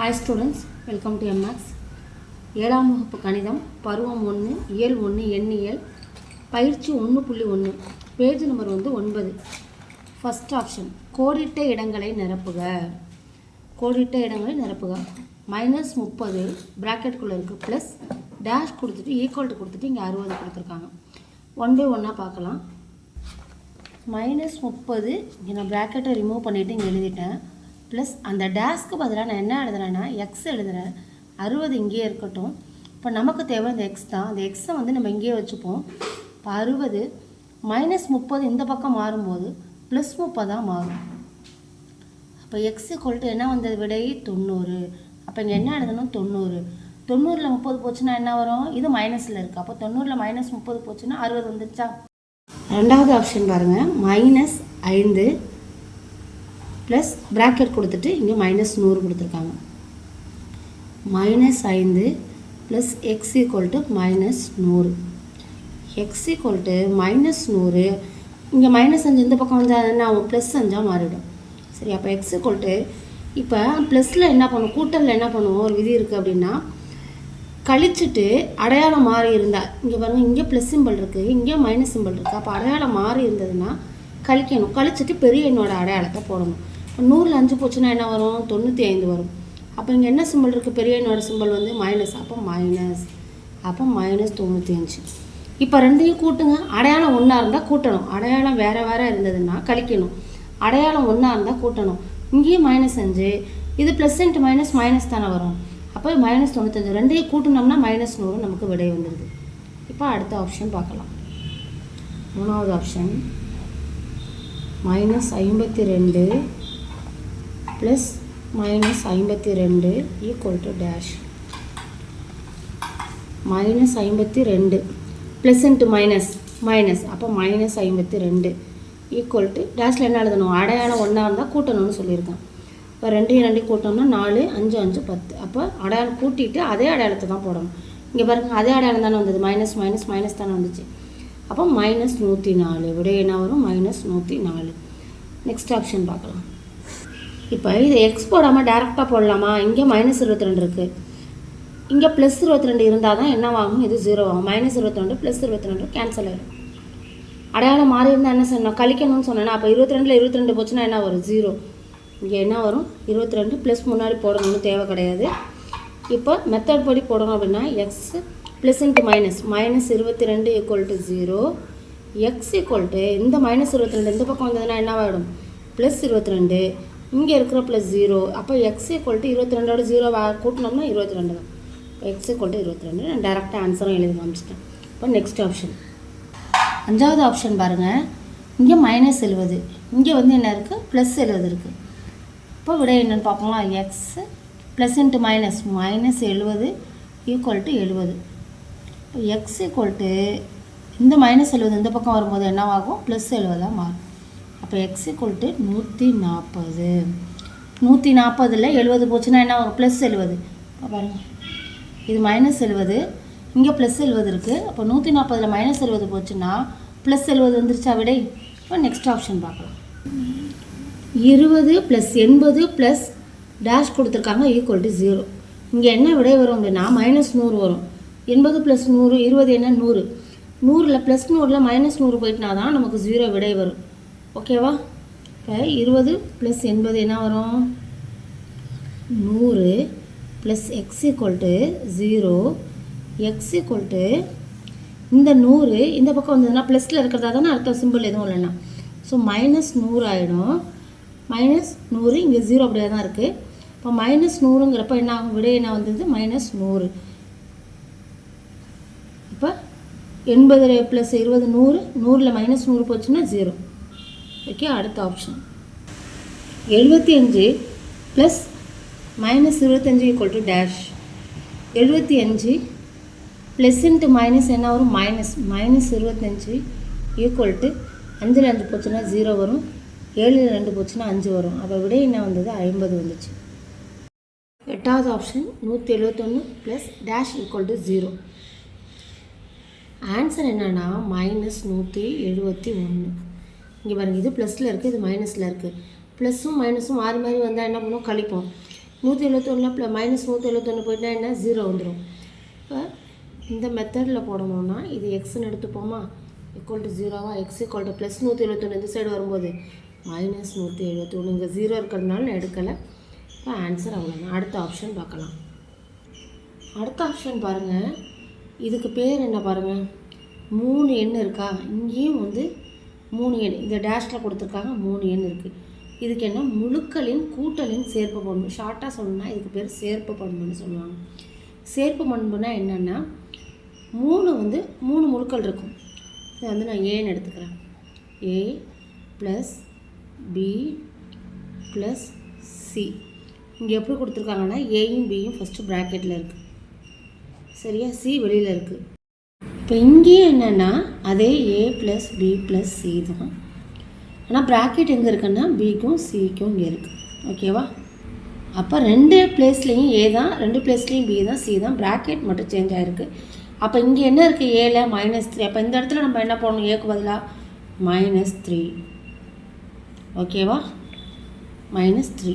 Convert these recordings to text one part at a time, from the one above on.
Hi students welcome to MX ஏழாம் வகுப்பு கணிதம் பருவம் ஒன்று இயல் ஒன்று எண்ணியல் பயிற்சி ஒன்று புள்ளி ஒன்று பேஜ் நம்பர் வந்து ஒன்பது. ஃபஸ்ட் ஆப்ஷன் கோடிட்ட இடங்களை நிரப்புக. கோடிட்ட இடங்களை நிரப்புக. மைனஸ் முப்பது ப்ராக்கெட்டுக்குள்ளே இருக்குது ப்ளஸ் டேஷ் கொடுத்துட்டு ஈக்குவல்ட்டு கொடுத்துட்டு இங்கே அறுபது கொடுத்துருக்காங்க. ஒன் பை ஒன்னாக பார்க்கலாம். மைனஸ் முப்பது இங்கே நான் ப்ராக்கெட்டை ரிமூவ் பண்ணிவிட்டு இங்கே எழுதிட்டேன். ப்ளஸ் அந்த டேஸ்க்கு பதிலாக நான் என்ன எழுதுறேன்னா எக்ஸ் எழுதுறேன். அறுபது இங்கேயே இருக்கட்டும். இப்போ நமக்கு தேவை இந்த எக்ஸ் தான். அந்த எக்ஸை வந்து நம்ம இங்கேயே வச்சுப்போம். இப்போ அறுபது மைனஸ் முப்பது இந்த பக்கம் மாறும்போது ப்ளஸ் முப்பதாக மாறும். அப்போ எக்ஸ் கொல்ட்டு என்ன வந்தது விடை? தொண்ணூறு. அப்போ இங்கே என்ன எழுதணும்? தொண்ணூறு. தொண்ணூறில் முப்பது போச்சுன்னா என்ன வரும்? இது மைனஸில் இருக்குது அப்போ தொண்ணூறில் மைனஸ் முப்பது போச்சுன்னா அறுபது வந்துடுச்சா ரெண்டாவது ஆப்ஷன் பாருங்கள் மைனஸ் ஐந்து ப்ளஸ் ப்ராக்கெட் கொடுத்துட்டு இங்கே மைனஸ் நூறு கொடுத்துருக்காங்க. மைனஸ் ஐந்து plus x equal to minus நூறு. எக்ஸ் ஈக்குவல் டு மைனஸ் நூறு. இங்கே மைனஸ் அஞ்சு இந்த பக்கம் வந்தால் என்ன ஆகும்? ப்ளஸ் அஞ்சாக மாறிவிடும் சரி அப்போ எக்ஸ் ஈக்குவல் டு இப்போ ப்ளஸில் என்ன பண்ணுவோம் கூட்டலில் என்ன பண்ணுவோம் ஒரு விதி இருக்குது அப்படின்னா கழிச்சிட்டு அடையாளம் மாறி இருந்தால் இங்கே பாருங்கள் இங்கே ப்ளஸ் சிம்பிள் இருக்குது இங்கே மைனஸ் சிம்பிள் இருக்குது அப்போ அடையாளம் மாறி இருந்ததுன்னா கழிக்கணும். கழிச்சிட்டு பெரிய எண்ணோட அடையாளத்தை போடணும். நூறில் அஞ்சு போச்சுன்னா என்ன வரும்? தொண்ணூற்றி ஐந்து வரும். அப்போ இங்கே என்ன சிம்பிள் இருக்குது பெரிய என்னோடய சிம்பிள் வந்து மைனஸ் அப்போ மைனஸ் அப்போ மைனஸ் தொண்ணூற்றி அஞ்சு. இப்போ ரெண்டையும் கூட்டுங்க. அடையாளம் ஒன்றா இருந்தால் கூட்டணும். அடையாளம் வேறு வேறு இருந்ததுன்னா கழிக்கணும். அடையாளம் ஒன்றா இருந்தால் கூட்டணும். இங்கேயும் மைனஸ் அஞ்சு. இது ப்ளஸ் இன்ட்டு மைனஸ் மைனஸ் தானே வரும். அப்போ மைனஸ் தொண்ணூத்தஞ்சு ரெண்டையும் கூட்டினோம்னா மைனஸ் நூறு நமக்கு விடை வந்துடுது இப்போ அடுத்த ஆப்ஷன் பார்க்கலாம். மூணாவது ஆப்ஷன் மைனஸ் ஐம்பத்தி ரெண்டு. ப்ளஸ் மைனஸ் ஐம்பத்தி ரெண்டு ஈக்குவல் டு டேஷ் மைனஸ் ஐம்பத்தி ரெண்டு ப்ளஸ் இன்ட்டு மைனஸ் மைனஸ் அப்போ மைனஸ் ஐம்பத்தி ரெண்டு ஈக்குவல் டு டேஷில் என்ன எழுதணும்? அடையாளம் ஒன்றா இருந்தால் கூட்டணும்னு சொல்லியிருக்கேன். இப்போ ரெண்டையும் ரெண்டையும் கூட்டோம்னா நாலு அஞ்சு அஞ்சு பத்து. அப்போ அடையாளம் கூட்டிட்டு அதே அடையாளத்தை தான் போடணும். இங்கே பாருங்கள் அதே அடையாளம் தானே வந்தது. மைனஸ் மைனஸ் மைனஸ் தானே வந்துச்சு. அப்போ மைனஸ் நூற்றி நாலு. விட என்ன வரும்? மைனஸ் நூற்றி நாலு. நெக்ஸ்ட் ஆப்ஷன் பார்க்கலாம். இப்போ இதை எக்ஸ் போடாமல் டேரெக்டாக போடலாமா? இங்கே மைனஸ் இருபத்தி ரெண்டு இருக்குது இங்கே ப்ளஸ் இருபத்தி ரெண்டு இருந்தால் தான் என்ன ஆகும் இது ஜீரோ ஆகும். மைனஸ் இருபத்தி ரெண்டு ப்ளஸ் இருபத்தி ரெண்டு கேன்சல் ஆகிடும் அடையாளம் மாறி இருந்தால் என்ன சொன்னோம் கழிக்கணும்னு சொன்னேன்னா அப்போ இருபத்தி ரெண்டில் இருபத்தி ரெண்டு போச்சுன்னா என்ன வரும்? ஜீரோ இங்கே என்ன வரும்? இருபத்தி ரெண்டு ப்ளஸ் முன்னாடி போடணும்னு தேவை கிடையாது. இப்போ மெத்தட் படி போடணும் அப்படின்னா x plus into minus minus இருபத்தி ரெண்டு equal to zero x equal to இந்த மைனஸ் இருபத்தி ரெண்டு இந்த பக்கம் வந்ததுன்னா என்னவாகிடும் ப்ளஸ் இருபத்தி ரெண்டு இங்கே இருக்கிற ப்ளஸ் ஜீரோ அப்போ எக்ஸ் ஈக்குவல்ட்டு இருபத்தி ரெண்டோட ஜீரோ கூட்டினோம்னா இருபத்தி ரெண்டு தான் எக்ஸ் ஈக்குவல்ட்டு இருபத்தி ரெண்டு நான் டேரெக்டாக ஆன்சரும் எழுதி காமிச்சிட்டேன். இப்போ நெக்ஸ்ட் ஆப்ஷன் அஞ்சாவது ஆப்ஷன் பாருங்கள் இங்கே மைனஸ் எழுபது இங்கே வந்து என்ன இருக்குது ப்ளஸ் எழுபது இருக்குது இப்போ விட என்னென்னு பார்ப்போமா? X plus into minus minus எழுபது ஈக்குவல் டு எழுபது இப்போ எக்ஸ் ஈக்குவல் டு இந்த மைனஸ் எழுபது இந்த பக்கம் வரும்போது என்னவாகும்? ப்ளஸ் எழுபதாக மாறும். அப்போ எக்ஸ் ஈக்குவல் டு நூற்றி நாற்பது நூற்றி நாற்பதில் எழுபது போச்சுன்னா என்ன வரும்? ப்ளஸ் எழுபது பாருங்கள் இது மைனஸ் எழுபது இங்கே ப்ளஸ் எழுபது இருக்குது அப்போ நூற்றி நாற்பதில் மைனஸ் எழுபது போச்சுன்னா ப்ளஸ் எழுபது வந்துருச்சா விடை? இப்போ நெக்ஸ்ட் ஆப்ஷன் பார்க்கலாம். இருபது ப்ளஸ் எண்பது ப்ளஸ் டேஷ் கொடுத்துருக்காங்க ஈக்குவல் டு ஜீரோ இங்கே என்ன விடை வரும் அப்படின்னா மைனஸ் நூறு வரும். எண்பது ப்ளஸ் நூறு இருபது என்ன? நூறு. நூறில் ப்ளஸ் நூறில் மைனஸ் நூறு போயிட்டுனா தான் நமக்கு ஜீரோ விடை வரும். ஓகேவா? இப்போ இருபது ப்ளஸ் எண்பது என்ன வரும்? நூறு plus x equal to zero x equal to இந்த நூறு இந்த பக்கம் வந்ததுன்னா ப்ளஸில் இருக்கிறதா தானே அர்த்தம்? சிம்பிள் எதுவும் இல்லைன்னா. ஸோ மைனஸ் நூறு ஆகிடும் மைனஸ் நூறு இங்கே ஜீரோ அப்படியே தான் இருக்குது இப்போ மைனஸ் நூறுங்கிறப்ப என்ன ஆகும்? விட என்ன வந்தது? மைனஸ் நூறு. இப்போ எண்பது ப்ளஸ் இருபது நூறு நூறில் மைனஸ் நூறு போச்சுன்னா ஜீரோ ஓகே அடுத்த ஆப்ஷன் எழுபத்தி அஞ்சு ப்ளஸ் மைனஸ் இருபத்தஞ்சு ஈக்குவல் டு டேஷ் எழுபத்தி அஞ்சு ப்ளஸ் இன்ட்டு மைனஸ் என்ன வரும்? மைனஸ் மைனஸ் இருபத்தஞ்சு ஈக்குவல் டு அஞ்சில் அஞ்சு போச்சுன்னா ஜீரோ வரும். ஏழில் ரெண்டு போச்சுன்னா அஞ்சு வரும். அப்போ விட என்ன வந்தது? ஐம்பது வந்துச்சு. எட்டாவது ஆப்ஷன் நூற்றி எழுபத்தொன்று plus dash equal to zero answer என்னென்னா மைனஸ் நூற்றி எழுபத்தி ஒன்று இங்கே பாருங்கள் இது ப்ளஸில் இருக்குது இது மைனஸில் இருக்குது ப்ளஸ்ஸும் மைனஸும் மாறி மாறி வந்தால் என்ன பண்ணுவோம் கழிப்போம். நூற்றி எழுபத்தொன்னில் ப்ள மைனஸ் நூற்றி எழுபத்தொன்று போயிட்டால் என்ன? ஜீரோ வந்துடும் இப்போ இந்த மெத்தடில் போடணும்னா இது எக்ஸ்ன்னு எடுத்துப்போமா? ஈக்குவல் டு ஜீரோவா எக்ஸ் ஈக்குவல் டு ப்ளஸ் நூற்றி எழுபத்தொன்று இந்த சைடு வரும்போது. மைனஸ் நூற்றி எழுபத்தொன்று இங்கே ஜீரோ இருக்கிறதுனால நான் எடுக்கலை. இப்போ ஆன்சர் அவ்வளோதான் அடுத்த ஆப்ஷன் பார்க்கலாம். அடுத்த ஆப்ஷன் பாருங்கள் இதுக்கு பேர் என்ன பாருங்கள் மூணு எண் இருக்கா? இங்கேயும் வந்து மூணு எண். இந்த டேஷில் கொடுத்துருக்காங்க மூணு எண் இருக்குது இதுக்கு என்ன? முழுக்களின் கூட்டலின் சேர்ப்பு பண்பு. ஷார்ட்டாக சொல்லணும்னா இதுக்கு பேர் சேர்ப்பு பண்புன்னு சொல்லுவாங்க. சேர்ப்பு பண்புனா என்னென்னா மூணு வந்து மூணு முழுக்கள் இருக்கும். இதை வந்து நான் ஏன்னு எடுத்துக்கிறேன். A plus B plus C இங்கே எப்படி கொடுத்துருக்காங்கன்னா ஏயும் பியும் ஃபஸ்ட்டு ப்ராக்கெட்டில் இருக்குது சரியா? சி வெளியில் இருக்குது இப்போ இங்கேயே என்னென்னா அதே A plus B plus C தான். ஆனால் ப்ராக்கெட் எங்கே இருக்குன்னா பிக்கும் சிக்கும் இங்கே இருக்குது ஓகேவா அப்போ ரெண்டு பிளேஸ்லேயும் ஏ தான் ரெண்டு பிளேஸ்லேயும் பி தான் சி தான். ப்ராக்கெட் மட்டும் சேஞ்ச் ஆகிருக்கு அப்போ இங்கே என்ன இருக்குது ஏல மைனஸ் த்ரீ அப்போ இந்த இடத்துல நம்ம என்ன பண்ணணும் ஏக்கு பதிலாக மைனஸ் த்ரீ ஓகேவா minus three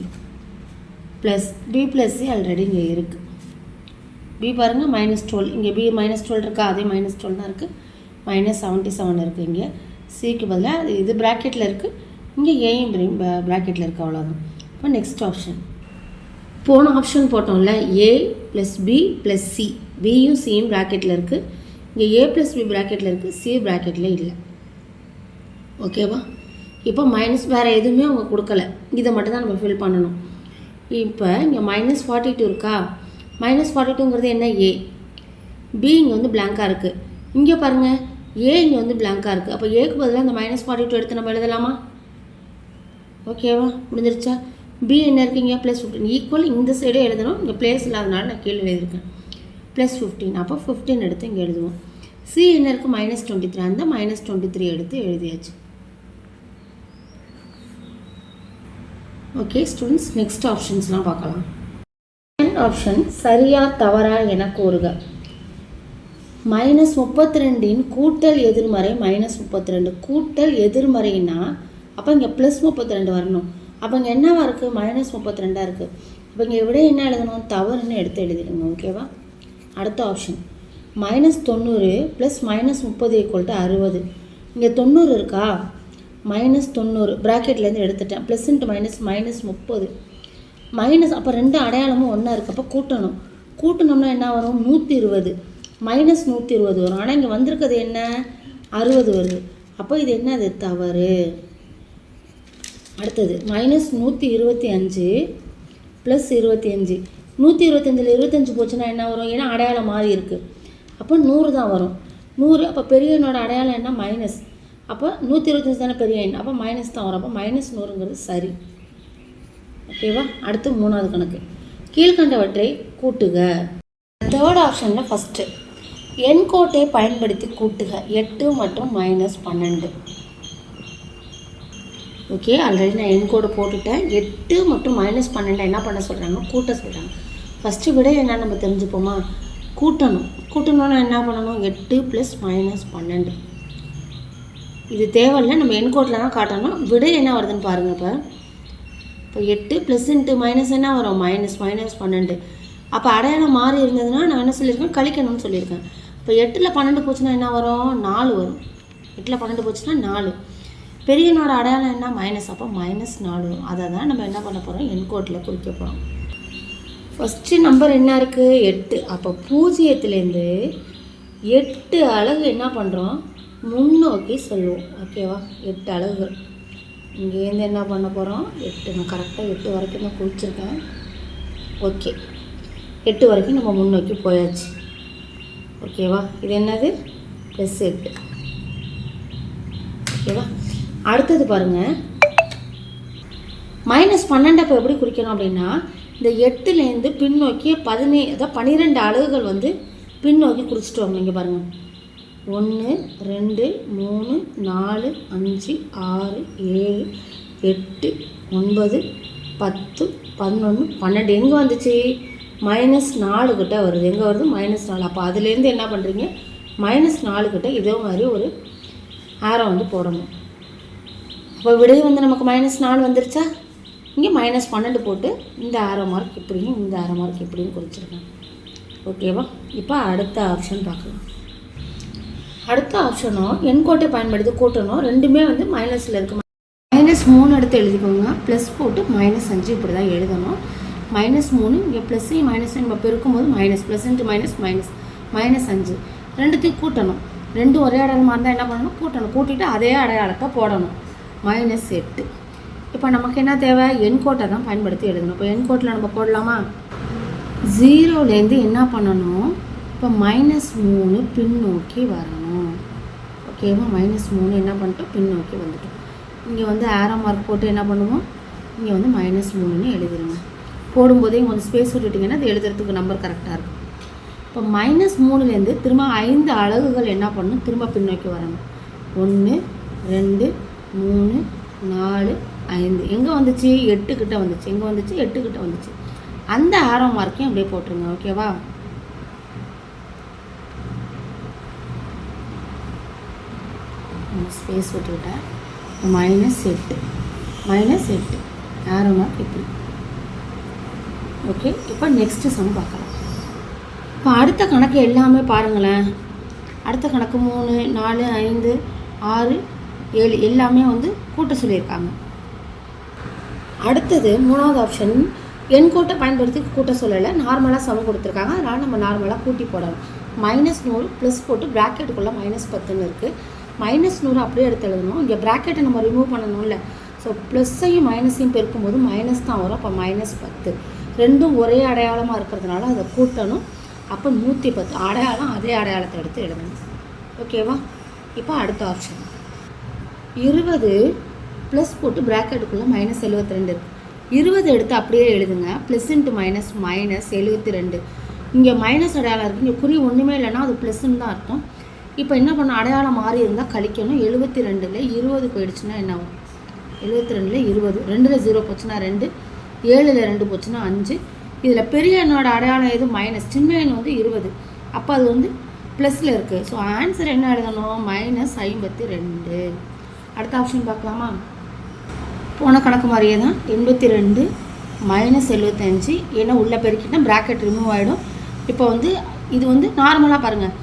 plus B plus C already இங்கே இருக்குது பி பாருங்கள் மைனஸ் டுவெல் இங்கே பி மைனஸ் டுவெல் இருக்கா? அதே மைனஸ் டுவெல் தான் இருக்குது மைனஸ் செவன்ட்டி செவன் இருக்குது இங்கே. சிக்கு பதிலாக அது இது ப்ராக்கெட்டில் இருக்குது இங்கே ஏயும் பிரையும் ப்ராக்கெட்டில் இருக்குது அவ்வளோதான் இப்போ நெக்ஸ்ட் ஆப்ஷன் போன option போட்டோம்ல A plus B plus C பியும் சியும் ப்ராக்கெட்டில் இருக்குது இங்கே ஏ ப்ளஸ் பி ப்ராக்கெட்டில் இருக்குது சி ப்ராக்கெட்டில் இல்லை. ஓகேவா இப்போ மைனஸ் வேறு எதுவுமே அவங்க கொடுக்கல. இதை மட்டும் தான் நம்ம ஃபில் பண்ணணும். இப்போ இங்கே மைனஸ் ஃபார்ட்டி டூ இருக்கா? மைனஸ் ஃபார்ட்டி டூங்கிறது என்ன? ஏ பி இங்கே வந்து பிளாங்காக இருக்குது இங்கே பாருங்கள் ஏ இங்கே வந்து பிளாங்காக இருக்குது அப்போ ஏக்கு பதிலாக இந்த மைனஸ் ஃபார்ட்டி டூ எடுத்து நம்ம எழுதலாமா? ஓகேவா முடிஞ்சிருச்சா? பி என்ன இருக்குங்க? ப்ளஸ் ஃபிஃப்டின் ஈக்குவல் இந்த சைடே எழுதணும். இங்கே ப்ளேஸ் இல்லாதனால நான் கீழே எழுதியிருக்கேன். ப்ளஸ் ஃபிஃப்டீன் அப்போ ஃபிஃப்டீன் எடுத்து இங்கே எழுதுவோம். சி என்ன இருக்குது மைனஸ் டுவெண்ட்டி த்ரீ அந்த மைனஸ் டுவெண்ட்டி த்ரீ எடுத்து எழுதியாச்சு. ஓகே ஸ்டூடெண்ட்ஸ் நெக்ஸ்ட் ஆப்ஷன்ஸ்லாம் பார்க்கலாம். ஆப்ஷன் சரியா தவறா என கூறுக. மைனஸ் முப்பத்தி ரெண்டின் கூட்டல் எதிர்மறை மைனஸ் முப்பத்தி ரெண்டு கூட்டல் எதிர்மறைனா அப்போ இங்கே ப்ளஸ் முப்பத்தி ரெண்டு வரணும். அப்போ இங்கே என்னவாக இருக்குது மைனஸ் முப்பத்தி ரெண்டாக இருக்குது அப்போ இங்கே விட என்ன எழுதணும்? தவறுன்னு எடுத்து எழுதிடுங்க ஓகேவா அடுத்த ஆப்ஷன் மைனஸ் தொண்ணூறு ப்ளஸ் மைனஸ் முப்பது ஈக்குவல் டு அறுபது. இங்கே தொண்ணூறு இருக்கா? மைனஸ் தொண்ணூறு. ப்ராக்கெட்லேருந்து எடுத்துட்டேன். ப்ளஸ் இன்ட்டு மைனஸ் மைனஸ் முப்பது. மைனஸ் அப்போ ரெண்டு அடையாளமும் ஒன்றா இருக்குது அப்போ கூட்டணும். கூட்டணும்னா என்ன வரும்? நூற்றி இருபது மைனஸ் நூற்றி இருபது வரும். ஆனால் இங்கே வந்திருக்கிறது என்ன? அறுபது வருது. அப்போ இது என்ன அது தவறு. அடுத்தது மைனஸ் நூற்றி இருபத்தி அஞ்சு ப்ளஸ் இருபத்தி அஞ்சு நூற்றி இருபத்தஞ்சில் இருபத்தஞ்சி போச்சுன்னா என்ன வரும்? ஏன்னா அடையாளம் மாறி இருக்குது அப்போ நூறு தான் வரும். நூறு அப்போ பெரிய எண்ணோட அடையாளம் என்ன? மைனஸ் அப்போ நூற்றி இருபத்தஞ்சி தானே பெரிய எண். அப்போ மைனஸ் தான் வரும். அப்போ மைனஸ் நூறுங்கிறது சரி. ஓகேவா? அடுத்து மூணாவது கணக்கு. கீழ்கண்டவற்றை கூட்டுக. தேர்ட் ஆப்ஷனில் ஃபஸ்ட்டு எண்கோட்டை பயன்படுத்தி கூட்டுக. எட்டு மற்றும் மைனஸ் பன்னெண்டு. ஓகே ஆல்ரெடி நான் எண்கோடு போட்டுட்டேன். எட்டு மற்றும் மைனஸ் பன்னெண்டை என்ன பண்ண சொல்கிறாங்க கூட்ட சொல்கிறாங்க ஃபஸ்ட்டு விட என்ன நம்ம தெரிஞ்சுப்போமா? கூட்டணும். கூட்டணும்னா என்ன பண்ணணும்? எட்டு ப்ளஸ் மைனஸ் பன்னெண்டு. இது தேவையில்லை. நம்ம எண்கோட்டில் தான் காட்டணும். விடை என்ன வருதுன்னு பாருங்கள் இப்போ. இப்போ எட்டு ப்ளஸ் இன்ட்டு மைனஸ் என்ன வரும்? மைனஸ் மைனஸ் பன்னெண்டு. அப்போ அடையாளம் மாறி இருந்ததுன்னா நான் என்ன சொல்லியிருக்கேன்? கழிக்கணும்னு சொல்லியிருக்கேன். இப்போ எட்டில் பன்னெண்டு போச்சுன்னா என்ன வரும்? நாலு வரும். எட்டில் பன்னெண்டு போச்சுன்னா நாலு. பெரியனோட அடையாளம் என்ன? மைனஸ் அப்போ மைனஸ் நாலு வரும். அதை தான் நம்ம என்ன பண்ண போகிறோம் என்கோட்டில் குறிக்க போகிறோம் ஃபஸ்ட்டு நம்பர் என்ன இருக்குது எட்டு. அப்போ பூஜ்ஜியத்துலேருந்து எட்டு அழகு என்ன பண்ணுறோம் முன்னோக்கி சொல்லுவோம் ஓகேவா எட்டு அழகுகள் இங்கேருந்து என்ன பண்ண போகிறோம் எட்டு நான் கரெக்டாக எட்டு வரைக்கும் தான் குளிச்சிருக்கேன். ஓகே எட்டு வரைக்கும் நம்ம முன்னோக்கி போயாச்சு. ஓகேவா இது என்னது? ப்ளஸ் எட்டு. ஓகேவா அடுத்தது பாருங்கள் மைனஸ் பன்னெண்டு அப்போ எப்படி குறிக்கணும் அப்படின்னா இந்த எட்டுலேருந்து பின்னோக்கி பதினே அதாவது பன்னிரெண்டு அலகுகள் வந்து பின்னோக்கி குறிச்சிட்டு வாங்க. இங்கே பாருங்கள் ஒன்று ரெண்டு மூணு நாலு அஞ்சு ஆறு ஏழு எட்டு ஒன்பது பத்து பதினொன்று பன்னெண்டு. எங்கே வந்துச்சு? மைனஸ் நாலு கிட்ட வருது. எங்கே வருது? மைனஸ் நாலு. அப்போ அதுலேருந்து என்ன பண்ணுறீங்க மைனஸ் நாலு கிட்ட இதே மாதிரி ஒரு ஆரோ வந்து போடணும். அப்போ விடை வந்து நமக்கு மைனஸ் நாலு வந்துருச்சா? இங்கே மைனஸ் பன்னெண்டு போட்டு இந்த ஆரோ மார்க் இப்படியும் இந்த ஆரோ மார்க் இப்படியும் குறிச்சிருக்கேன் ஓகேவா இப்போ அடுத்த ஆப்ஷன் பார்க்கலாம். அடுத்த ஆப்ஷனும் என் கோட்டை பயன்படுத்தி கூட்டணும். ரெண்டுமே வந்து மைனஸில் இருக்கு. மைனஸ் மூணு எடுத்து எழுதிக்கோங்க. ப்ளஸ் போட்டு மைனஸ் அஞ்சு இப்படி தான் எழுதணும். மைனஸ் மூணு இங்கே ப்ளஸ்ஸையும் மைனஸையும் நம்ம பெருக்கும்போது minus plus into minus minus minus அஞ்சு. ரெண்டுத்தையும் கூட்டணும். ரெண்டு ஒரே அடையாளமாக இருந்தால் என்ன பண்ணணும்? கூட்டணும். கூட்டிட்டு அதே அடையாளத்தை போடணும். மைனஸ் எட்டு. இப்போ நமக்கு என்ன தேவை? என்கோட்டை தான் பயன்படுத்தி எழுதணும். இப்போ என் கோட்டில் நம்ம போடலாமா? ஜீரோலேருந்து என்ன பண்ணணும்? இப்போ மைனஸ் மூணு பின்னோக்கி வரணும். ஓகேவா மைனஸ் மூணு என்ன பண்ணிட்டோம்? பின்னோக்கி வந்துட்டோம். இங்கே வந்து ஆரோ மார்க் போட்டு என்ன பண்ணுவோம்? இங்கே வந்து மைனஸ் மூணுன்னு எழுதிடுங்க போடும்போதே கொஞ்சம் ஸ்பேஸ் விட்டுட்டிங்கன்னா அது எழுதுறதுக்கு நம்பர் கரெக்டாக இருக்கும். இப்போ மைனஸ் மூணுலேருந்து திரும்ப ஐந்து அழகுகள் என்ன பண்ணணும்? திரும்ப பின்னோக்கி வரணும். ஒன்று ரெண்டு மூணு நாலு ஐந்து. எங்கே வந்துச்சு? எட்டு கிட்ட வந்துச்சு. எங்கே வந்துச்சு? எட்டு கிட்ட வந்துச்சு. அந்த ஆரோ மார்க்கையும் அப்படியே போட்டுருங்க ஓகேவா ஸ்பேஸ் விட்டுவிட்டேன் மைனஸ் எட்டு மைனஸ் எட்டு ஆரோ மார்க் இப்படி. ஓகே இப்போ நெக்ஸ்ட்டு சம் பார்க்கலாம். இப்போ அடுத்த கணக்கு எல்லாமே பாருங்களேன். அடுத்த கணக்கு மூணு நாலு ஐந்து ஆறு ஏழு. எல்லாமே வந்து கூட்ட சொல்லியிருக்காங்க. அடுத்தது மூணாவது ஆப்ஷன் எண் கூட்டை பயன்படுத்தி கூட்ட சொல்லலை. நார்மலாக சமம் கொடுத்துருக்காங்க. அதனால் நம்ம நார்மலாக கூட்டி போடணும். மைனஸ் நூறு ப்ளஸ் போட்டு ப்ராக்கெட்டுக்குள்ளே மைனஸ் பத்துன்னு இருக்குது மைனஸ் நூறு அப்படியே எடுத்து எழுதணும். இங்கே ப்ராக்கெட்டை நம்ம ரிமூவ் பண்ணணும்ல. ஸோ ப்ளஸ்ஸையும் மைனஸையும் பெருக்கும்போது மைனஸ் தான் வரும். அப்போ மைனஸ் பத்து. ரெண்டும் ஒரே அடையாளமாக இருக்கிறதுனால அதை கூட்டணும். அப்போ நூற்றி பத்து. அடையாளம் அதே அடையாளத்தை எடுத்து எழுதணும். ஓகேவா இப்போ அடுத்த ஆப்ஷன் இருபது ப்ளஸ் போட்டு ப்ராக்கெட்டுக்குள்ளே மைனஸ் எழுபத்தி ரெண்டு இருக்குது இருபது எடுத்து அப்படியே எழுதுங்க. ப்ளஸ் இன்ட்டு மைனஸ் மைனஸ் எழுபத்தி ரெண்டு இங்கே மைனஸ் அடையாளம் இருக்குது இங்கே குறி ஒன்றுமே இல்லைன்னா அது ப்ளஸ்ன்னு தான் அர்த்தம். இப்போ என்ன பண்ண அடையாளம் மாறி இருந்தால் கழிக்கணும். எழுபத்தி ரெண்டில் இருபது போயிடுச்சுன்னா என்ன ஆகும் எழுபத்தி ரெண்டில் இருபது. ரெண்டில் ஜீரோ போச்சுன்னா ரெண்டு. ஏழில் ரெண்டு போச்சுன்னா அஞ்சு. இதில் பெரிய எண்ணோட அடையாளம் எது? மைனஸ் சின்ன எண் வந்து இருபது. அப்போ அது வந்து ப்ளஸில் இருக்குது ஸோ ஆன்சர் என்ன எழுதணும்? மைனஸ் ஐம்பத்தி ரெண்டு அடுத்த ஆப்ஷன் பார்க்கலாமா? போன கணக்கு மாதிரியே தான். எண்பத்தி ரெண்டு மைனஸ் எழுபத்தஞ்சு ஏன்னா உள்ளே பெருக்கிட்டால் ப்ராக்கெட் ரிமூவ் ஆகிடும் இப்போ வந்து இது வந்து நார்மலாக பாருங்கள்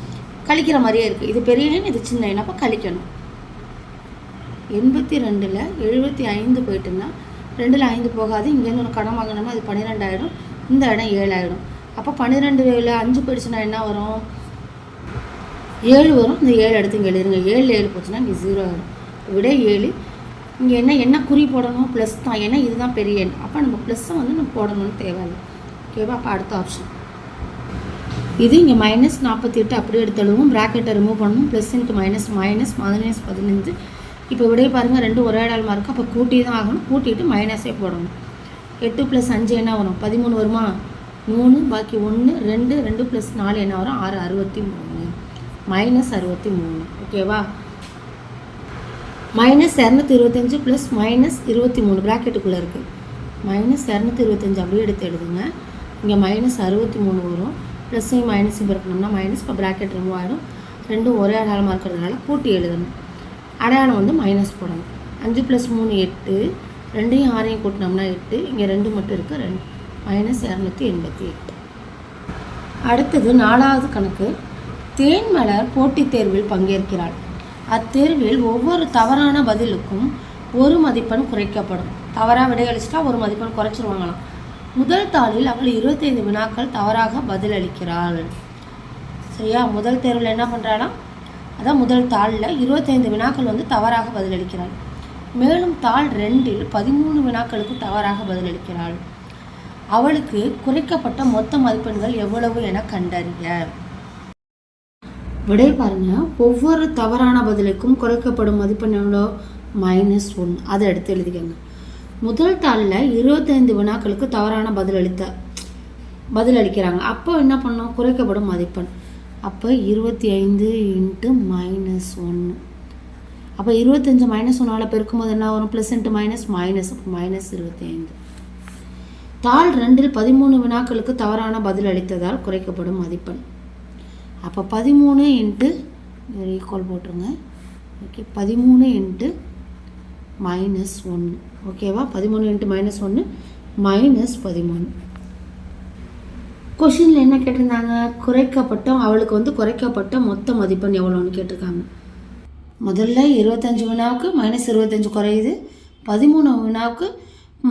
கழிக்கிற மாதிரியே இருக்குது இது பெரிய எண் இது சின்ன எண் அப்போ கழிக்கணும். எண்பத்தி ரெண்டில் எழுபத்தி ஐந்து போயிட்டுன்னா ரெண்டில் ஐந்து போகாது. இங்கேருந்து ஒன்று கடன் வாங்கினோம்னா அது பன்னிரெண்டாயிடும். இந்த இடம் ஏழாயிடும். அப்போ பன்னிரெண்டுல அஞ்சு போயிடுச்சுன்னா என்ன வரும்? ஏழு வரும். இந்த ஏழு எடுத்து இங்கே எழுதுங்க. ஏழு ஏழு போச்சுன்னா இங்கே ஜீரோ ஆகிடும் விட ஏழு. இங்கே என்ன என்ன குறி போடணும்? ப்ளஸ் தான். ஏன்னா இதுதான் பெரிய எண். அப்போ நம்ம ப்ளஸ்ஸை வந்து நம்ம போடணும்னு தேவையில்லை. ஓகேவா அப்போ அடுத்த ஆப்ஷன் இது இங்கே மைனஸ் நாற்பத்தி எட்டு அப்படியே எடுத்து ப்ராக்கெட்டை ரிமூவ் பண்ணணும். Plus into minus minus minus பதினஞ்சு இப்போ விடைய பாருங்கள் ரெண்டு ஒரே இடமா இருக்கும் அப்போ கூட்டி தான் ஆகணும். கூட்டிட்டு மைனஸே போடணும். எட்டு ப்ளஸ் அஞ்சு என்ன வரும்? பதிமூணு வருமா? மூணு. பாக்கி ஒன்று ரெண்டு. ரெண்டு ப்ளஸ் நாலு என்ன வரும்? ஆறு அறுபத்தி மூணு. மைனஸ் அறுபத்தி மூணு. ஓகேவா மைனஸ் இரநூத்தி இருபத்தஞ்சு ப்ளஸ் மைனஸ் இருபத்தி மூணு. ப்ராக்கெட்டுக்குள்ளே இருக்குது மைனஸ் இரநூத்தி இருபத்தஞ்சு அப்படியே எடுத்து எழுதுங்க. இங்கே மைனஸ் அறுபத்தி மூணு வரும். ப்ளஸ்ஸையும் மைனஸையும் பெருக்கணும்னா மைனஸ் இப்போ ப்ராக்கெட் ரிமூவ் ஆகிடும் ரெண்டும் ஒரே அடையாளமாக இருக்கிறதுனால கூட்டி எழுதணும். அடையாளம் வந்து மைனஸ் போடணும். அஞ்சு ப்ளஸ் மூணு எட்டு. ரெண்டையும் ஆறையும் கூட்டினோம்னா எட்டு. இங்கே ரெண்டு மட்டும் இருக்குது ரெண்டு. மைனஸ் இரநூத்தி எண்பத்தி எட்டு. அடுத்தது நாலாவது கணக்கு. தேன்மலர் போட்டித் தேர்வில் பங்கேற்கிறாள். அத்தேர்வில் ஒவ்வொரு தவறான பதிலுக்கும் ஒரு மதிப்பெண் குறைக்கப்படும். தவறாக விடையளிச்சிட்டா ஒரு மதிப்பெண் குறைச்சிருவாங்களாம். முதல் தாளில் அவள் இருபத்தைந்து வினாக்கள் தவறாக பதிலளிக்கிறாள். சரியா? முதல் தேர்வில் என்ன பண்ணுறாளாம் அதான் முதல் தாளில் இருபத்தைந்து வினாக்கள் வந்து தவறாக பதிலளிக்கிறாள். மேலும் தாள் ரெண்டில் பதிமூணு வினாக்களுக்கு தவறாக பதிலளிக்கிறாள். அவளுக்கு குறைக்கப்பட்ட மொத்த மதிப்பெண்கள் எவ்வளவு என கண்டறிய. விடை பாருங்க. ஒவ்வொரு தவறான பதிலுக்கும் குறைக்கப்படும் மதிப்பெண் எவ்வளோ மைனஸ் ஒன் அதை எடுத்து எழுதிக்கங்க. முதல் தாளில் இருபத்தைந்து வினாக்களுக்கு தவறான பதில் அளித்த பதில் அளிக்கிறாங்க. அப்போ என்ன பண்ணோம்? குறைக்கப்படும் மதிப்பெண். அப்போ இருபத்தி ஐந்து இன்ட்டு மைனஸ் ஒன்று அப்போ இருபத்தஞ்சு மைனஸ் ஒன்றால் பெருக்கும்போது என்ன வரும்? ப்ளஸ் இன்ட்டு மைனஸ் மைனஸ் அப்போ மைனஸ் இருபத்தி ஐந்து தாள் ரெண்டில் பதிமூணு வினாக்களுக்கு தவறான பதில் அளித்ததால் குறைக்கப்படும் மதிப்பெண். அப்போ பதிமூணு இன்ட்டு ஈக்குவல் போட்டுருங்க. ஓகே பதிமூணு இன்ட்டு மைனஸ் ஒன்று ஓகேவா? பதிமூணு இன்ட்டு மைனஸ் ஒன்று மைனஸ் பதிமூணு. கொஷினில் என்ன கேட்டிருந்தாங்க? குறைக்கப்பட்ட அவளுக்கு வந்து குறைக்கப்பட்ட மொத்த மதிப்பெண் எவ்வளோன்னு கேட்டிருக்காங்க. முதல்ல இருபத்தஞ்சி வினாவுக்கு மைனஸ் இருபத்தஞ்சி குறையுது. பதிமூணு வினாவுக்கு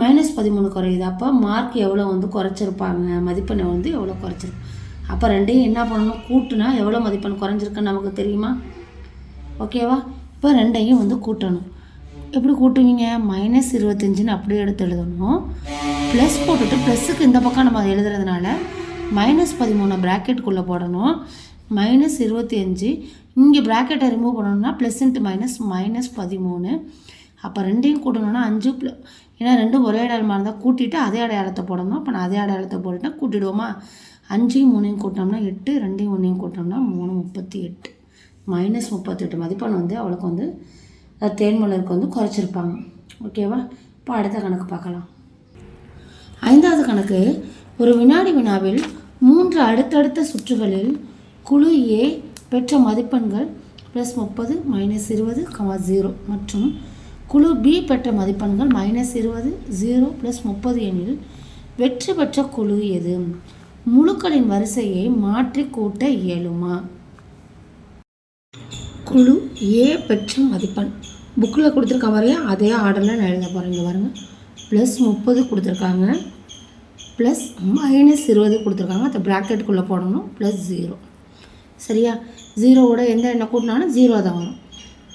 மைனஸ் பதிமூணு குறையுது. அப்போ மார்க் எவ்வளோ வந்து குறைச்சிருப்பாங்க? மதிப்பெண்ணை வந்து எவ்வளோ குறைச்சிருக்கு? அப்போ ரெண்டையும் என்ன பண்ணணும்? கூட்டுனா எவ்வளோ மதிப்பெண் குறைஞ்சிருக்குன்னு நமக்கு தெரியுமா? ஓகேவா? இப்போ ரெண்டையும் வந்து கூட்டணும். எப்படி கூட்டுவீங்க? மைனஸ் இருபத்தஞ்சுன்னு அப்படியே எடுத்து எழுதணும். ப்ளஸ் போட்டுட்டு ப்ளஸ்ஸுக்கு இந்த பக்கம் நம்ம அதை எழுதுறதுனால மைனஸ் பதிமூணு ப்ராக்கெட்டுக்குள்ளே போடணும். மைனஸ் இருபத்தி அஞ்சு இங்கே ப்ராக்கெட்டை ரிமூவ் பண்ணணும்னா ப்ளஸ் இன்ட்டு மைனஸ் மைனஸ் பதிமூணு. அப்போ ரெண்டையும் கூட்டணும்னா அஞ்சு ப்ள ஏன்னா ரெண்டும் ஒரே அடையாளமாக இருந்தால் கூட்டிட்டு அதே அடையாளத்தை போடணும். அப்போ நான் அதே அடையாளத்தை போட்டுட்டேன் கூட்டிடுவோமா? அஞ்சையும் மூணையும் கூட்டினோம்னா எட்டு ரெண்டையும் ஒன்றையும் கூட்டினோம்னா மூணு முப்பத்தி எட்டு. மைனஸ் முப்பத்தெட்டு மதிப்பெண் வந்து அவளுக்கு வந்து தேன்மலருக்கு வந்து குறைச்சிருப்பாங்க. ஓகேவா இப்போ அடுத்த கணக்கு பார்க்கலாம். ஐந்தாவது கணக்கு ஒரு வினாடி வினாவில் மூன்று அடுத்தடுத்த சுற்றுகளில் குழு ஏ பெற்ற மதிப்பெண்கள் ப்ளஸ் முப்பது மைனஸ் இருபது கமா ஜீரோ மற்றும் குழு பி பெற்ற மதிப்பெண்கள் மைனஸ் இருபது ஜீரோ ப்ளஸ் முப்பது எனில் வெற்றி பெற்ற குழு எது? முழுக்களின் வரிசையை மாற்றி கூட்ட இயலுமா? குழு ஏ பெற்ற மதிப்பெண். புக்கில் கொடுத்துருக்க மாதிரியே அதே ஆர்டரில் நான் எழுத போகிறேன் இங்கே பாருங்கள் ப்ளஸ் முப்பது கொடுத்துருக்காங்க. ப்ளஸ் மைனஸ் இருபது கொடுத்துருக்காங்க. அந்த ப்ராக்கெட்டுக்குள்ளே போடணும். ப்ளஸ் ஜீரோ சரியா? ஜீரோவோட எந்த எண்ணெய் கூட்டினாலும் ஜீரோ தான் வரும்.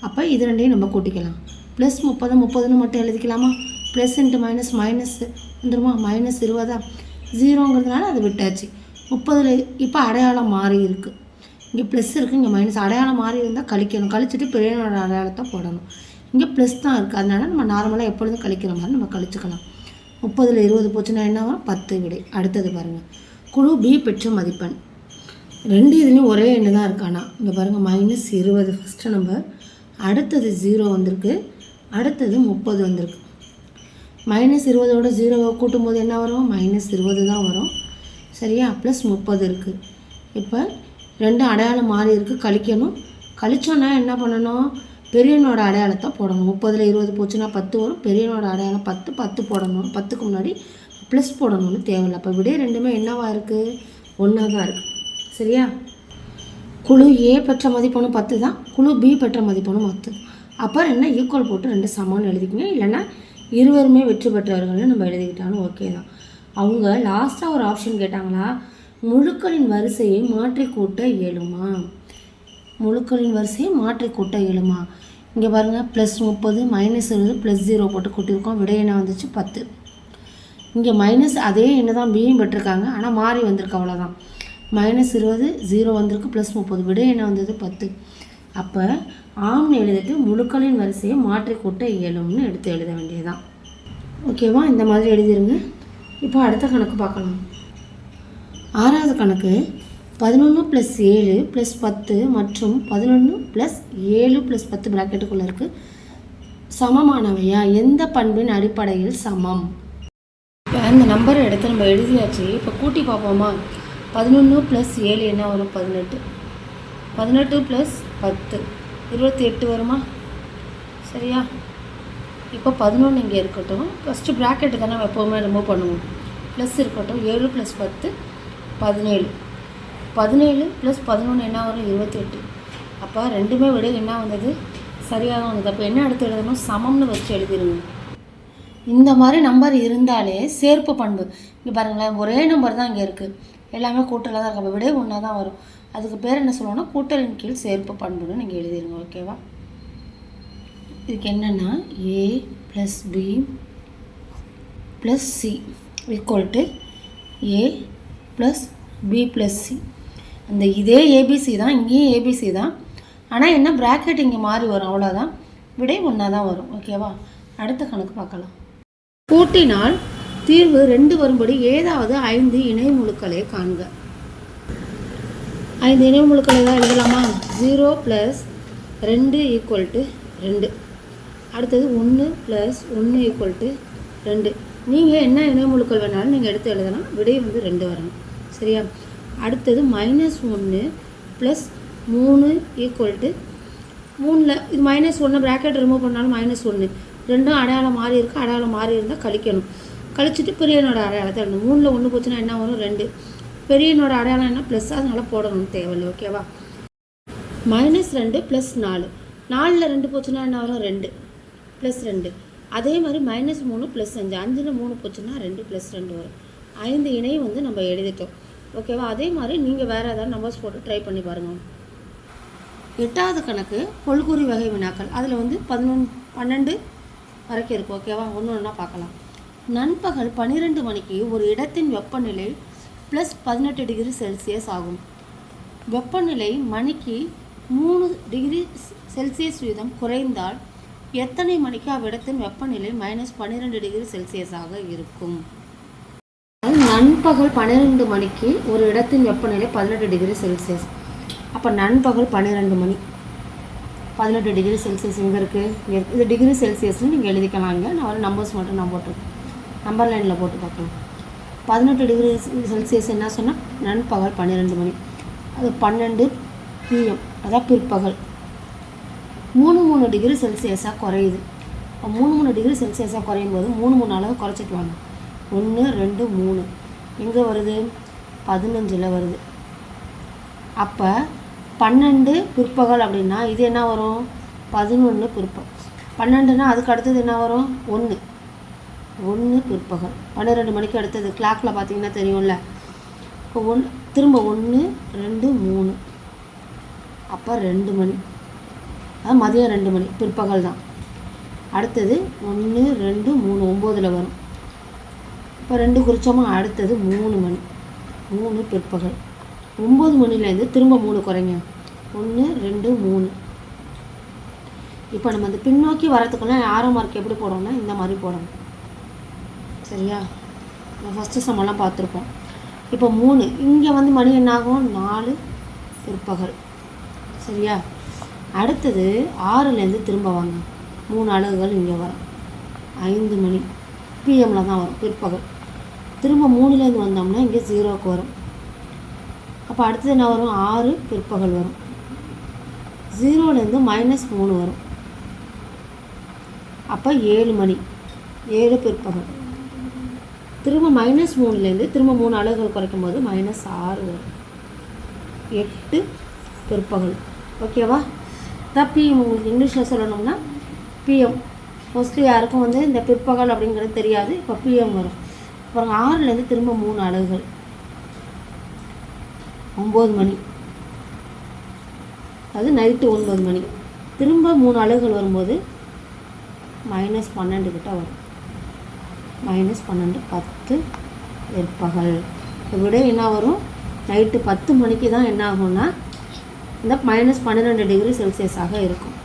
அப்போ இது ரெண்டையும் நம்ம கூட்டிக்கலாம். ப்ளஸ் முப்பது முப்பதுன்னு மட்டும் எழுதிக்கலாமா? ப்ளஸ் இன்ட்டு மைனஸ் மைனஸ் வந்துருமா? மைனஸ் இருபதா? ஜீரோங்கிறதுனால அது விட்டாச்சு. முப்பதில் இப்போ அடையாளம் மாறி இருக்குது இங்கே ப்ளஸ் இருக்குது இங்கே மைனஸ் அடையாளம் மாறி இருந்தால் கழிக்கணும். கழிச்சிட்டு பெரியனோட அடையாளத்தை போடணும். இங்கே ப்ளஸ் தான் இருக்குது அதனால நம்ம நார்மலாக எப்பொழுதும் கழிக்கிற மாதிரி நம்ம கழிச்சுக்கலாம். முப்பதில் இருபது போச்சுன்னா என்ன வரும்? பத்து விடை. அடுத்தது பாருங்கள் குழு பி பெற்ற மதிப்பெண். ரெண்டு இதுலேயும் ஒரே எண்ணு தான் இருக்கானா இங்கே பாருங்கள் மைனஸ் இருபது ஃபஸ்ட்டு நம்பர் அடுத்தது ஜீரோ வந்திருக்கு. அடுத்தது முப்பது வந்திருக்கு. மைனஸ் இருபதோட ஜீரோவை கூட்டும்போது என்ன வரும்? மைனஸ் இருபது தான் வரும். சரியா? ப்ளஸ் முப்பது இருக்குது இப்போ ரெண்டு அடையாளம் மாறி இருக்குது கழிக்கணும். கழிச்சோன்னா என்ன பண்ணணும்? பெரியனோட அடையாளத்தை போடணும். முப்பதில் இருபது போச்சுன்னா பத்து வரும். பெரியனோட அடையாளம் பத்து பத்து போடணும். பத்துக்கு முன்னாடி ப்ளஸ் போடணும்னு தேவையில்லை. அப்போ விடை ரெண்டுமே என்னவாக இருக்குது ஒன்றா தான் இருக்குது சரியா? குழு ஏ பெற்ற மதிப்பெண்ணும் பத்து தான் குழு பி பெற்ற மதிப்பெண்ணும் பத்து. அப்புறம் என்ன? ஈக்குவல் போட்டு ரெண்டு சமம்னு எழுதிக்கங்க. இல்லைன்னா இருவருமே வெற்றி பெற்றவர்கள்னு நம்ம எழுதிக்கிட்டாலும் ஓகே தான். அவங்க லாஸ்ட்டாக ஒரு ஆப்ஷன் கேட்டாங்களா? முழுக்களின் வரிசையை மாற்றி கூட்ட இயலுமா? முழுக்களின் வரிசையை மாற்றி கூட்ட இயலுமா? இங்கே பாருங்கள் ப்ளஸ் முப்பது மைனஸ் இருபது ப்ளஸ் ஜீரோ போட்டு கூட்டியிருக்கோம். விடை என்ன வந்துச்சு? பத்து. இங்கே மைனஸ் அதே என்ன தான் பியும் பெற்றிருக்காங்க. ஆனால் மாறி வந்திருக்கு அவ்வளோதான் மைனஸ் இருபது ஜீரோ வந்திருக்கு ப்ளஸ் முப்பது. விடை என்ன வந்தது? பத்து. அப்போ ஆம்னு எழுதிட்டு முழுக்களின் வரிசையை மாற்றி கூட்ட இயலும்னு எடுத்து எழுத வேண்டியதுதான். ஓகேவா இந்த மாதிரி எழுதிருங்க. இப்போ அடுத்த கணக்கு பார்க்கலாம். ஆறாவது கணக்கு பதினொன்று ப்ளஸ் ஏழு ப்ளஸ் பத்து மற்றும் பதினொன்று ப்ளஸ் ஏழு ப்ளஸ் பத்து ப்ராக்கெட்டுக்குள்ளே இருக்குது சமமானவையா? எந்த பண்பின் அடிப்படையில் சமம்? இப்போ அந்த நம்பரை எடுத்து நம்ம எழுதியாச்சு. இப்போ கூட்டி பார்ப்போமா? பதினொன்று ப்ளஸ் ஏழு என்ன வரும்? பதினெட்டு. பதினெட்டு ப்ளஸ் பத்து. இருபத்தி எட்டு வருமா? சரியா? இப்போ பதினொன்று இங்கே இருக்கட்டும். ஃபஸ்ட்டு ப்ராக்கெட்டு தானே நம்ம எப்போவுமே ரிமூவ் பண்ணுவோம். ப்ளஸ் இருக்கட்டும். ஏழு ப்ளஸ் பத்து பதினேழு. பதினேழு ப்ளஸ் பதினொன்று என்ன வரும்? இருபத்தி எட்டு அப்போ ரெண்டுமே விட என்ன வந்தது? சரியாக வந்தது. அப்போ என்ன எடுத்து எழுதணும்? சமம்னு வச்சு எழுதிருங்க. இந்த மாதிரி நம்பர் இருந்தாலே சேர்ப்பு பண்பு. இங்கே பாருங்களேன் ஒரே நம்பர் தான் இங்கே இருக்குது எல்லாமே கூட்டலாக தான் இருக்கும் விட ஒன்றா தான் வரும். அதுக்கு பேர் என்ன சொல்லுவோம்னா கூட்டலின் கீழ் சேர்ப்பு பண்புன்னு நீங்கள் எழுதிடுங்க ஓகேவா இதுக்கு என்னென்னா A plus B plus C equal to A plus B plus C அந்த இதே ஏபிசி தான் இங்கேயும் ஏபிசி தான். ஆனால் என்ன ப்ராக்கெட் இங்கே மாறி வரும் அவ்வளோதான் விடை ஒன்றா தான் வரும் ஓகேவா அடுத்த கணக்கு பார்க்கலாம். கூட்டினால் தீர்வு ரெண்டு வரும்படி ஏதாவது ஐந்து இணை முழுக்களை காண்க. ஐந்து இணைமுழுக்களை தான் எழுதலாமா? ஜீரோ ப்ளஸ் ரெண்டு ஈக்குவல் டு ரெண்டு. அடுத்தது ஒன்று ப்ளஸ் ஒன்று ஈக்குவல் டு ரெண்டு. நீங்கள் என்ன இணைமுழுக்கள் வேணாலும் நீங்கள் எடுத்து எழுதலாம். விடை வந்து ரெண்டு வரணும். சரியா? அடுத்தது மைனஸ் ஒன்று ப்ளஸ் மூணு ஈக்குவல் டு மூணில் இது மைனஸ் ஒன்று ப்ராக்கெட் ரிமூவ் பண்ணாலும் மைனஸ் ஒன்று ரெண்டும் அடையாளம் மாறி இருக்கு அடையாளம் மாறி இருந்தால் கழிக்கணும். கழிச்சிட்டு பெரியனோட அடையாளத்தை ரெண்டு மூணில் ஒன்று போச்சுன்னா என்ன வரும்? ரெண்டு. பெரியனோட அடையாளம் என்ன? ப்ளஸ் அதனால் போடணும் தேவையில்லை ஓகேவா மைனஸ் ரெண்டு ப்ளஸ் நாலு. நாலில் ரெண்டு போச்சுன்னா என்ன வரும்? ரெண்டு. ப்ளஸ் ரெண்டு. அதே மாதிரி மைனஸ் மூணு ப்ளஸ் அஞ்சு. அஞ்சில் மூணு போச்சுன்னா ரெண்டு ப்ளஸ் ரெண்டு வரும். ஐந்து இணையும் வந்து நம்ம எழுதிட்டோம். ஓகேவா? அதே மாதிரி நீங்கள் வேறு ஏதாவது நம்பர்ஸ் போட்டு ட்ரை பண்ணி பாருங்கள் எட்டாவது கணக்கு பொல்குறி வகை வினாக்கள். அதில் வந்து பதினொன்று பன்னெண்டு வரைக்கும் இருக்கும் ஓகேவா? ஒன்று ஒன்றா பார்க்கலாம். நண்பகல் பன்னிரெண்டு மணிக்கு ஒரு இடத்தின் வெப்பநிலை ப்ளஸ் பதினெட்டு டிகிரி செல்சியஸ் ஆகும். வெப்பநிலை மணிக்கு மூணு டிகிரி செல்சியஸ் வீதம் குறைந்தால் எத்தனை மணிக்கு அவ்விடத்தின் வெப்பநிலை மைனஸ் பன்னிரெண்டு டிகிரி செல்சியஸாக இருக்கும்? நண்பகல் பன்னிரெண்டு மணிக்கு ஒரு இடத்தின் வெப்பநிலை பதினெட்டு டிகிரி செல்சியஸ். அப்போ நண்பகல் பன்னிரெண்டு மணி. பதினெட்டு டிகிரி செல்சியஸ் எங்கே இருக்குது இது டிகிரி செல்சியஸ்னு நீங்கள் எழுதிக்கலாம் நான் ஒரு நம்பர்ஸ் மட்டும் நான் போட்டிருக்கேன். நம்பர் லைனில் போட்டு பார்க்கலாம். பதினெட்டு டிகிரி செல்சியஸ் என்ன சொன்னால் நண்பகல் பன்னிரெண்டு மணி. அது பன்னெண்டு பிஎம் அதான் பிற்பகல். மூணு மூணு டிகிரி செல்சியஸாக குறையுது. மூணு மூணு டிகிரி செல்சியஸாக குறையும் போது மூணு மூணு அளவு குறைச்சிட்டு வாங்க. ஒன்று ரெண்டு மூணு. எங்கே வருது? பதினஞ்சில் வருது. அப்போ பன்னெண்டு பிற்பகல் அப்படின்னா இது என்ன வரும்? பதினொன்று பிற்பகல். பன்னெண்டுனா அதுக்கு அடுத்தது என்ன வரும்? ஒன்று ஒன்று பிற்பகல். பன்னிரெண்டு மணிக்கு அடுத்தது. கிளாக்கில் பார்த்தீங்கன்னா தெரியும்ல. இப்போ ஒன் திரும்ப ஒன்று ரெண்டு மூணு. அப்போ ரெண்டு மணி. அது மதியம் ரெண்டு மணி. பிற்பகல் தான். அடுத்தது ஒன்று ரெண்டு மூணு ஒம்போதில் வரும். இப்போ ரெண்டு குறிச்சோமா அடுத்தது மூணு மணி. மூணு பிற்பகல். ஒம்பது மணிலேருந்து திரும்ப மூணு குறைங்க. ஒன்று ரெண்டு மூணு. இப்போ நம்ம இந்த பின்னோக்கி வரத்துக்குள்ள ஆரோ மார்க் எப்படி போடணும்னா இந்த மாதிரி போடணும். சரியா? ஃபஸ்ட்டு சமெல்லாம் பார்த்துருப்போம். இப்போ மூணு. இங்கே வந்து மணி என்னாகும்? நாலு பிற்பகல். சரியா? அடுத்தது ஆறுலேருந்து திரும்ப வாங்க. மூணு அலகுகள் இங்கே வரும். ஐந்து மணி. பிஎம்மில் தான் வரும். பிற்பகல். திரும்ப மூணுலேருந்து வந்தோம்னா இங்கே ஜீரோவுக்கு வரும். அப்போ அடுத்தது என்ன வரும்? ஆறு பிற்பகல் வரும். ஜீரோலேருந்து மைனஸ் மூணு வரும். அப்போ ஏழு மணி ஏழு பிற்பகல். திரும்ப மைனஸ் மூணுலேருந்து திரும்ப மூணு அலகுகள் குறைக்கும் போது மைனஸ் ஆறு வரும். எட்டு பிற்பகல். ஓகேவா? தான் பிஎம் உங்களுக்கு இங்கிலீஷில் சொல்லணும்னா பிஎம் மோஸ்ட்லி யாருக்கும் வந்து இந்த பிற்பகல் அப்படிங்கிறது தெரியாது. இப்போ பிஎம் வரும். அப்புறம் ஆறுலேருந்து திரும்ப மூணு அலகுகள். ஒம்பது மணி. அது நைட்டு ஒன்பது மணி. திரும்ப மூணு அலகுகள் வரும்போது மைனஸ் பன்னெண்டு கிட்ட வரும். மைனஸ் பன்னெண்டு பத்து பிற்பகல். விட என்ன வரும்? நைட்டு பத்து மணிக்கு தான் என்ன ஆகும்னா இந்த மைனஸ் பன்னிரெண்டு டிகிரி செல்சியஸாக இருக்கும்.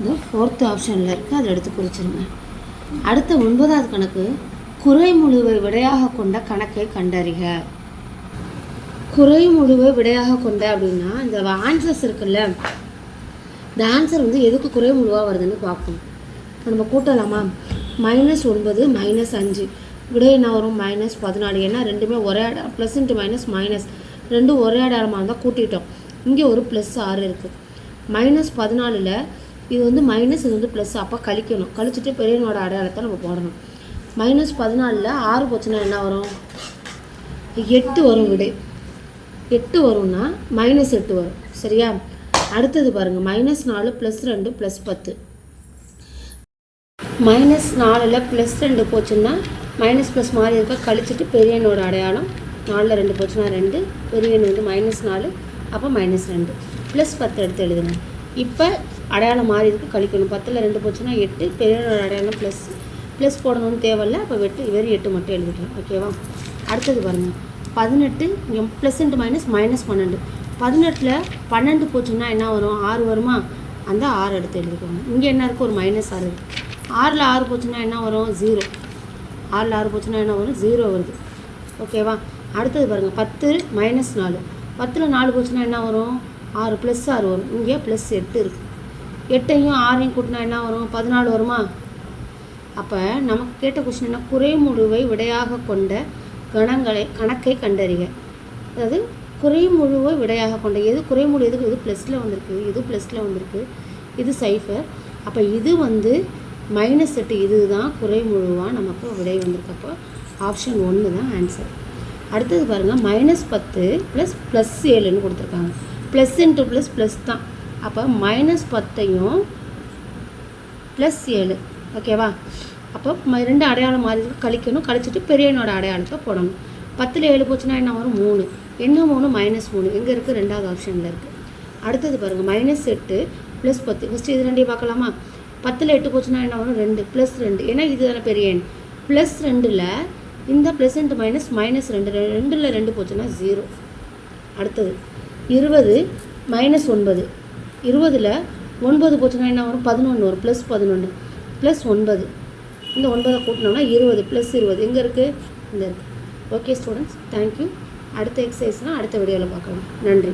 இந்த ஃபோர்த்து ஆப்ஷனில் இருக்குது அதை எடுத்து குறிச்சிருங்க. அடுத்த ஒன்பதாவது கணக்கு குறைமுழுவை விடையாக கொண்ட கணக்கை கண்டறிக. குறைமுழுவை விடையாக கொண்ட அப்படின்னா இந்த ஆன்சர்ஸ் இருக்குல்ல? இந்த ஆன்சர் வந்து எதுக்கு குறைமுழுவாக வருதுன்னு பார்க்கணும் இப்போ நம்ம கூட்டலாமா? மைனஸ் ஒன்பது மைனஸ் அஞ்சு. விடை என்ன வரும்? மைனஸ் பதினாலு. ஏன்னா ரெண்டுமே ஒரே இடம் ப்ளஸ் இன்ட்டு மைனஸ் மைனஸ் ரெண்டும் ஒரே அடையாளமாக இருந்தால் கூட்டிட்டோம். இங்கே ஒரு ப்ளஸ் ஆறு இருக்குது மைனஸ் பதினாலில் இது வந்து மைனஸ் இது வந்து ப்ளஸ் அப்போ கழிக்கணும். கழிச்சிட்டு பெரியனோட அடையாளத்தை நம்ம போடணும். மைனஸ் பதினாலில் ஆறு போச்சுன்னா என்ன வரும்? எட்டு வரும் விடை. எட்டு வரும்னா மைனஸ் எட்டு வரும். சரியா? அடுத்தது பாருங்கள் மைனஸ் நாலு ப்ளஸ் ரெண்டு ப்ளஸ் பத்து. மைனஸ் நாலில் ப்ளஸ் ரெண்டு போச்சுன்னா மைனஸ் ப்ளஸ் மாதிரி இருக்க கழிச்சிட்டு பெரியனோட அடையாளம் நாலில் ரெண்டு போச்சுன்னா ரெண்டு பெரியன் வந்து மைனஸ் நாலு அப்போ மைனஸ் ரெண்டு. ப்ளஸ் பத்து எடுத்து எழுதுங்க. இப்போ அடையாளம் மாறி இருக்குது கழிக்கணும். பத்தில் ரெண்டு போச்சுன்னா எட்டு பெரிய அடையாளம் ப்ளஸ் ப்ளஸ் போடணும்னு தேவையில்ல அப்போ வெட்டு வெறும் எட்டு மட்டும் எழுதிக்கலாம். ஓகேவா அடுத்தது பாருங்கள் பதினெட்டு இங்கே ப்ளஸ் இன்ட்டு மைனஸ் மைனஸ் பன்னெண்டு. பதினெட்டில் பன்னெண்டு போச்சுன்னா என்ன வரும்? ஆறு வருமா? அந்த ஆறு எடுத்து எழுதிக்கோங்க. இங்கே என்ன இருக்குது ஒரு மைனஸ் ஆறு இருக்குது ஆறில் ஆறு போச்சுன்னா என்ன வரும்? ஜீரோ ஆறில் ஆறு போச்சுன்னா என்ன வரும்? ஜீரோ வருது. ஓகேவா அடுத்தது பாருங்கள் பத்து மைனஸ் நாலு. பத்தில் நாலு போச்சுன்னா என்ன வரும்? ஆறு ப்ளஸ் ஆறு வரும். இங்கே ப்ளஸ் எட்டு இருக்குது எட்டையும் ஆறையும் கூட்டினா என்ன வரும்? பதினாலு வருமா? அப்போ நமக்கு கேட்ட கொஸ்டின் என்ன? குறைமுழுவை விடையாக கொண்ட கணங்களை கணக்கை கண்டறிக. அதாவது குறைமுழுவை விடையாக கொண்ட எது குறைமுழு எதுக்கு இது ப்ளஸில் வந்திருக்கு? இது ப்ளஸில் வந்திருக்கு? இது சைஃபர் அப்போ இது வந்து மைனஸ் எட்டு இதுதான் குறை முழுவாக நமக்கு விடை வந்திருக்கப்போ ஆப்ஷன் ஒன்று தான் ஆன்சர் அடுத்தது பாருங்கள் மைனஸ் பத்து ப்ளஸ் ப்ளஸ் ஏழுன்னு கொடுத்துருக்காங்க. ப்ளஸ் இன்ட்டு ப்ளஸ் ப்ளஸ் தான். அப்போ மைனஸ் பத்தையும் ப்ளஸ் ஏழு. ஓகேவா அப்போ ரெண்டு அடையாளம் மாதிரி கழிக்கணும். கழிச்சிட்டு பெரியனோட அடையாளத்தை போடணும். பத்தில் ஏழு போச்சுன்னா என்ன வரும்? மூணு. என்ன மூணு? மைனஸ் மூணு. எங்கே இருக்குது ரெண்டாவது ஆப்ஷனில் இருக்குது அடுத்தது பாருங்கள் மைனஸ் எட்டு ப்ளஸ் பத்து. ஃபஸ்ட்டு இது ரெண்டையும் பார்க்கலாமா? பத்தில் எட்டு போச்சுன்னா என்ன வரும்? ரெண்டு. ப்ளஸ் ரெண்டு. ஏன்னா இது தானே பெரிய எண். ப்ளஸ் ரெண்டில் இந்த ப்ளஸ் ரெண்டு மைனஸ் மைனஸ் ரெண்டு. ரெ- ரெண்டில் ரெண்டு போச்சுன்னா ஜீரோ அடுத்தது. இருபது மைனஸ் ஒன்பது. இருபதில் ஒன்பது போச்சுன்னா என்ன வரும்? பதினொன்று வரும். ப்ளஸ் பதினொன்று ப்ளஸ் ஒன்பது. இந்த ஒன்பதை கூட்டினோம்னா இருபது. ப்ளஸ் இருபது. எங்கே இருக்குது இந்த இருக்குது ஓகே ஸ்டூடெண்ட்ஸ் தேங்க்யூ அடுத்த எக்ஸசைஸ்னால் அடுத்த வீடியோவில் பார்க்கலாம். நன்றி.